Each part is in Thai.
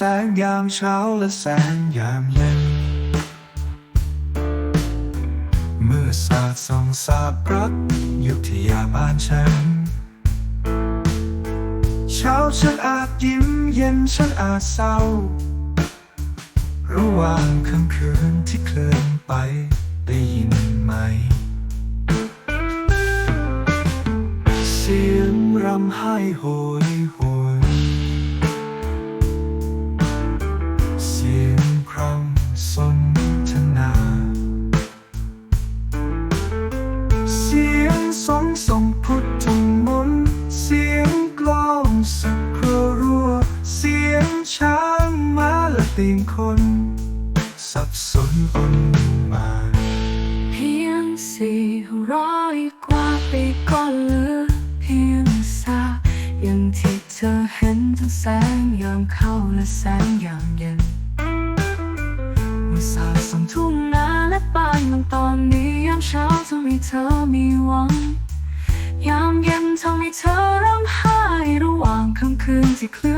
แสงยามเช้าและแสงยามเย็น เมื่อสาดส่องสาบรักยุทธยาบ้านฉัน เช้าฉันอาจยิ้มเย็นฉันอาจเศร้า ระหว่างค่ำคืนที่เคลื่อนไปได้ยินไหม เสียงรำไห้โหยหว ละตีนคนสับสนอนมา เพียงสี่ร้อยกว่าปีก็เหลือ เพียงซาอย่างที่เธอเห็นทั้งแสงยามเข้าและแสงยามเย็นเมื่อสาดส่องทุ่งนาและป่านมันตอนนี้ยามเช้าทำให้เธอมีหวังยามเย็นทำให้เธอร้องไห้ระหว่างค่ำคืนที่เคลื่อน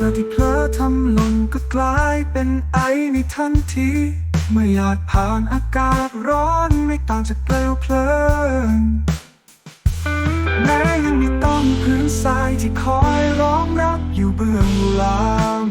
ธอที่เพลอทำหล่นก็กลายเป็นไอในทันที เมื่อหยาดผ่านอากาศร้อนไม่ต่างจากเปลวเพลิงแม้ยังมีต้องพื้นทรายที่คอยร้องรับอยู่เบื้องหลัง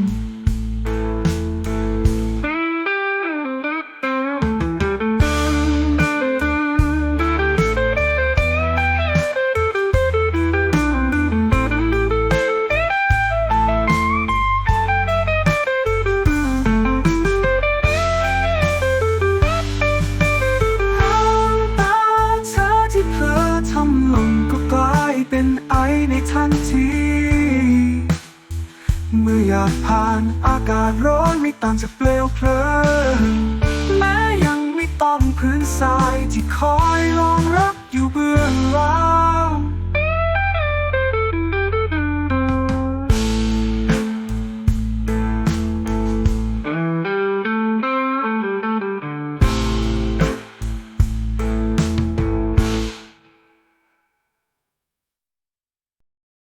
ผ่านอากาศร้อนไม่ต่างจากเปลวเพลิง